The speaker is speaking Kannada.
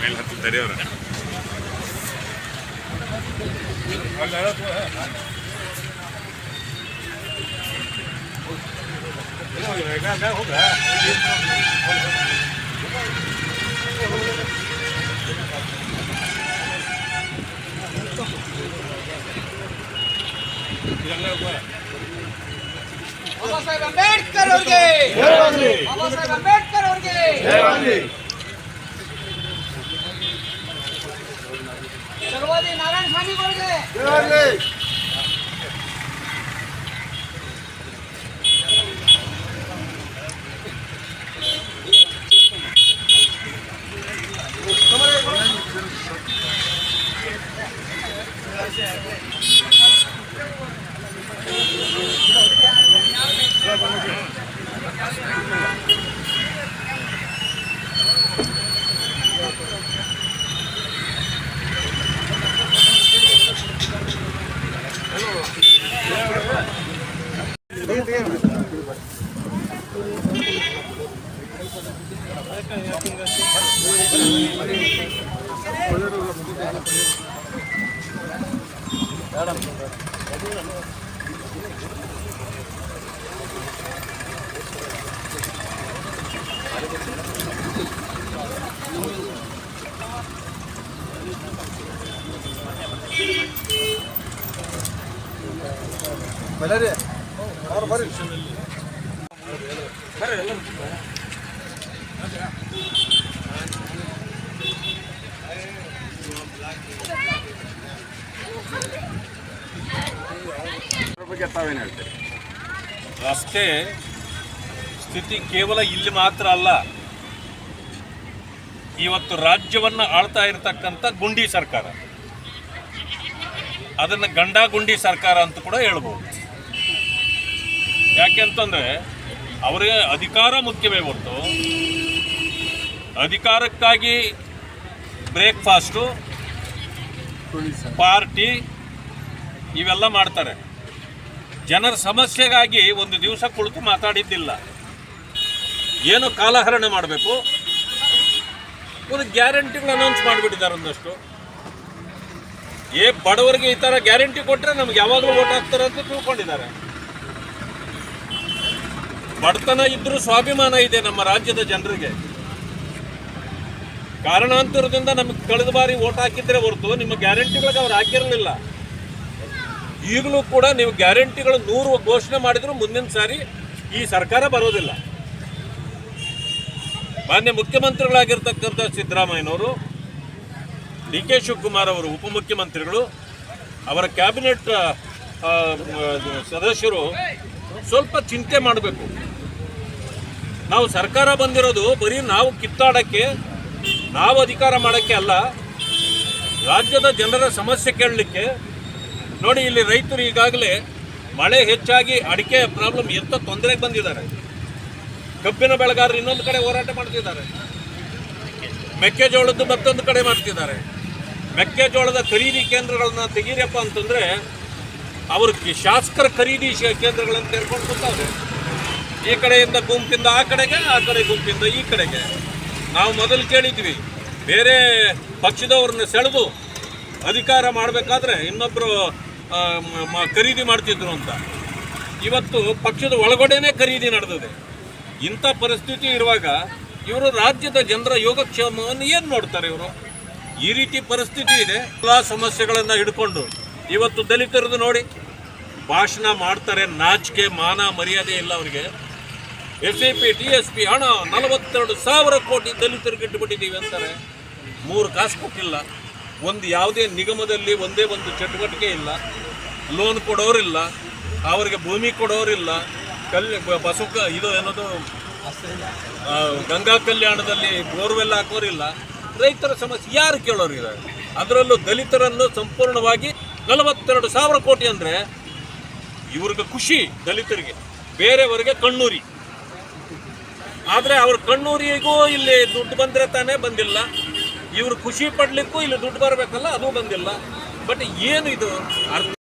ಮೇಲೆ ಹತ್ತು ತೆರೆಯವ್ರ ಬಾಬಾ ಸಾಹೇಬ್ ಅಂಬೇಡ್ಕರ್ ಅವ್ರಿಗೆ ಬಾಬಾ ಸಾಹೇಬ್ ಅಂಬೇಡ್ಕರ್ ಅವ್ರಿಗೆ ಚಲವಾದಿ ನಾರಾಯಣ ಸ್ವಾಮಿಗಳಿಗೆ ಅದ್ರ ಬಗ್ಗೆ ತಾವೇನು ಹೇಳ್ತೀರಿ? ರಸ್ತೆ ಸ್ಥಿತಿ ಕೇವಲ ಇಲ್ಲಿ ಮಾತ್ರ ಅಲ್ಲ. ಇವತ್ತು ರಾಜ್ಯವನ್ನ ಆಳ್ತಾ ಇರತಕ್ಕಂಥ ಗುಂಡಿ ಸರ್ಕಾರ. ಅದನ್ನು ಗಂಡ ಗುಂಡಿ ಸರ್ಕಾರ ಅಂತ ಕೂಡ ಹೇಳ್ಬೋದು. ಯಾಕೆಂತಂದ್ರೆ ಅವರಿಗೆ ಅಧಿಕಾರ ಮುಖ್ಯವೇ ಹೊರತು ಅಧಿಕಾರಕ್ಕಾಗಿ ಬ್ರೇಕ್ಫಾಸ್ಟು ಪಾರ್ಟಿ ಇವೆಲ್ಲ ಮಾಡ್ತಾರೆ. ಜನರ ಸಮಸ್ಯೆಗಾಗಿ ಒಂದು ದಿವಸ ಕುಳಿತು ಮಾತಾಡಿದ್ದಿಲ್ಲ. ಏನು ಕಾಲಹರಣೆ ಮಾಡಬೇಕು. ಒಂದು ಗ್ಯಾರಂಟಿಗಳು ಅನೌನ್ಸ್ ಮಾಡಿಬಿಟ್ಟಿದ್ದಾರೆ ಒಂದಷ್ಟು. ಏ ಬಡವರಿಗೆ ಈ ಥರ ಗ್ಯಾರಂಟಿ ಕೊಟ್ಟರೆ ನಮ್ಗೆ ಯಾವಾಗಲೂ ಓಟ್ ಹಾಕ್ತಾರೆ ಅಂತ ತಿಳ್ಕೊಂಡಿದ್ದಾರೆ. ಬಡತನ ಇದ್ರೂ ಸ್ವಾಭಿಮಾನ ಇದೆ ನಮ್ಮ ರಾಜ್ಯದ ಜನರಿಗೆ. ಕಾರಣಾಂತರದಿಂದ ನಮಗೆ ಕಳೆದ ಬಾರಿ ಓಟ್ ಹಾಕಿದ್ರೆ ಹೊರತು, ನಿಮ್ಮ ಗ್ಯಾರಂಟಿಗಳಿಗೆ ಅವ್ರು ಹಾಕಿರಲಿಲ್ಲ. ಈಗಲೂ ಕೂಡ ನೀವು ಗ್ಯಾರಂಟಿಗಳು ನೂರು ಘೋಷಣೆ ಮಾಡಿದ್ರು ಮುಂದಿನ ಸಾರಿ ಈ ಸರ್ಕಾರ ಬರೋದಿಲ್ಲ. ಮಾನ್ಯ ಮುಖ್ಯಮಂತ್ರಿಗಳಾಗಿರ್ತಕ್ಕಂಥ ಸಿದ್ದರಾಮಯ್ಯನವರು, ಡಿ ಕೆ ಶಿವಕುಮಾರ್ ಅವರು, ಉಪಮುಖ್ಯಮಂತ್ರಿಗಳು, ಅವರ ಕ್ಯಾಬಿನೆಟ್ ಸದಸ್ಯರು ಸ್ವಲ್ಪ ಚಿಂತೆ ಮಾಡಬೇಕು. ನಾವು ಸರ್ಕಾರ ಬಂದಿರೋದು ಬರೀ ನಾವು ಕಿತ್ತಾಡೋಕ್ಕೆ, ನಾವು ಅಧಿಕಾರ ಮಾಡೋಕ್ಕೆ ಅಲ್ಲ, ರಾಜ್ಯದ ಜನರ ಸಮಸ್ಯೆ ಕೇಳಲಿಕ್ಕೆ ನೋಡಿ, ಇಲ್ಲಿ ರೈತರು ಈಗಾಗಲೇ ಮಳೆ ಹೆಚ್ಚಾಗಿ ಅಡಿಕೆ ಪ್ರಾಬ್ಲಮ್ ಎಂಥ ತೊಂದರೆಗೆ ಬಂದಿದ್ದಾರೆ. ಕಬ್ಬಿನ ಬೆಳೆಗಾರರು ಇನ್ನೊಂದು ಕಡೆ ಹೋರಾಟ ಮಾಡ್ತಿದ್ದಾರೆ. ಮೆಕ್ಕೆಜೋಳದ್ದು ಮತ್ತೊಂದು ಕಡೆ ಮಾಡ್ತಿದ್ದಾರೆ. ಮೆಕ್ಕೆಜೋಳದ ಖರೀದಿ ಕೇಂದ್ರಗಳನ್ನು ತೆಗೀರಪ್ಪ ಅಂತಂದ್ರೆ, ಅವರು ಶಾಸಕರ ಖರೀದಿ ಕೇಂದ್ರಗಳನ್ನು ತೆರ್ಕೊಂಡು ಕೊಡ್ತಾವೆ ಈ ಕಡೆಯಿಂದ ಗುಂಪಿಂದ ಆ ಕಡೆಗೆ, ಆ ಕಡೆ ಗುಂಪಿಂದ ಈ ಕಡೆಗೆ. ನಾವು ಮೊದಲು ಕೇಳಿದ್ವಿ, ಬೇರೆ ಪಕ್ಷದವ್ರನ್ನ ಸೆಳೆದು ಅಧಿಕಾರ ಮಾಡಬೇಕಾದ್ರೆ ಇನ್ನೊಬ್ಬರು ಖರೀದಿ ಮಾಡ್ತಿದ್ರು ಅಂತ. ಇವತ್ತು ಪಕ್ಷದ ಒಳಗಡೆನೆ ಖರೀದಿ ನಡೆದಿದೆ. ಇಂಥ ಪರಿಸ್ಥಿತಿ ಇರುವಾಗ ಇವರು ರಾಜ್ಯದ ಜನರ ಯೋಗಕ್ಷೇಮವನ್ನು ಏನು ನೋಡ್ತಾರೆ ಇವರು? ಈ ರೀತಿ ಪರಿಸ್ಥಿತಿ ಇದೆ. ಎಲ್ಲ ಸಮಸ್ಯೆಗಳನ್ನು ಹಿಡ್ಕೊಂಡು ಇವತ್ತು ದಲಿತರದ್ದು ನೋಡಿ. ಭಾಷಣ ಮಾಡ್ತಾರೆ, ನಾಚಿಕೆ, ಮಾನ, ಮರ್ಯಾದೆ ಇಲ್ಲ ಅವರಿಗೆ. S I P T S P, ಹಣ, ನಲವತ್ತೆರಡು ಸಾವಿರ ಕೋಟಿ ದಲಿತರಿಗೆ ಇಟ್ಟುಬಿಟ್ಟಿದ್ದೀವಿ ಅಂತಾರೆ. ಮೂರು ಕಾಸು ಕೊಟ್ಟಿಲ್ಲ. ಒಂದು ಯಾವುದೇ ನಿಗಮದಲ್ಲಿ ಒಂದೇ ಒಂದು ಚಟುವಟಿಕೆ ಇಲ್ಲ. ಲೋನ್ ಕೊಡೋರಿಲ್ಲ, ಅವರಿಗೆ ಭೂಮಿ ಕೊಡೋರಿಲ್ಲ ಕಲ್ ಬಸುಕ ಇದು ಏನದು? ಗಂಗಾ ಕಲ್ಯಾಣದಲ್ಲಿ ಬೋರ್ವೆಲ್ ಹಾಕೋರಿಲ್ಲ. ರೈತರ ಸಮಸ್ಯೆ ಯಾರು ಕೇಳೋರು ಇದೆ ಅದರಲ್ಲೂ ದಲಿತರನ್ನು ಸಂಪೂರ್ಣವಾಗಿ ನಲವತ್ತೆರಡು ಸಾವಿರ ಕೋಟಿ ಅಂದರೆ ಇವ್ರಿಗೆ ಖುಷಿ ದಲಿತರಿಗೆ, ಬೇರೆಯವರಿಗೆ ಕಣ್ಣೂರಿ. ಆದರೆ ಅವ್ರ ಕಣ್ಣೂರಿಗೂ ಇಲ್ಲಿ ದುಡ್ಡು ಬಂದರೆ ತಾನೇ ಬಂದಿಲ್ಲ. ಇವ್ರು ಖುಷಿ ಪಡ್ಲಿಕ್ಕೂ ಇಲ್ಲಿ ದುಡ್ಡು ಬರಬೇಕಲ್ಲ, ಅದು ಬಂದಿಲ್ಲ. ಬಟ್ ಏನು ಇದು ಅರ್ಥ?